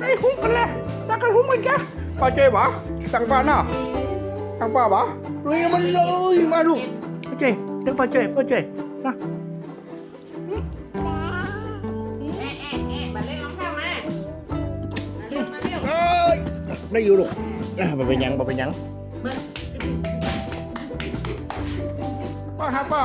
ไอ้หุ้มกันเลยตักกันหุ้มมันจ้ะป้าเจ๊บ่สั่งป้าน่ะสั่งป้าบ่ลุยมันเลยมาลูกป้าเจ๊เดี๋ยวป้าเจ๊ป้าเจ๊นะแอะแอะแอะมาเล่นรองเท้ามามาเร็วมาเร็วเอ้ยได้อยู่ลูกอะบ่เป็นหยังบ่เป็นหยังมาป้าครับป้า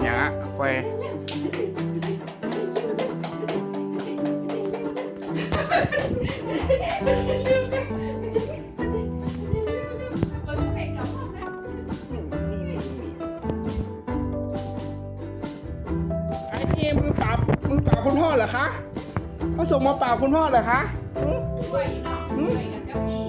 เป็นหยังอะไปมันก็เป็นกับพ่อแม่ไอ้นี่มือปราบมือปราบคุณพ่อเหรอคะเขาส่งมาปราบคุณพ่อเหรอคะหืมช่วยเนาะช่วยกันกับพี่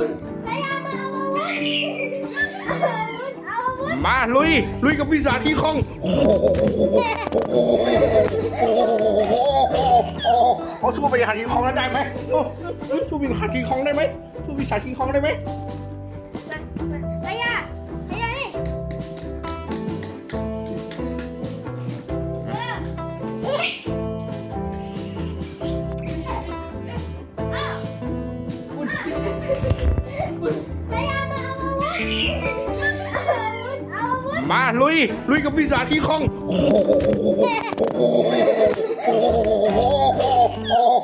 ปุ่นแล้วยามาเอาอาวุธเอาอาวุธมาลุย ลุยกับปีศาจที่คล่องโอ้โหเอาสู้ปีศาจที่คล่องได้ไหมโอ้สู้ปีศาจที่คล่องได้ไหมสู้ปีศาจที่คล่องได้ไหม มาลุยลุยกับวิสาที่คลองโอ้โห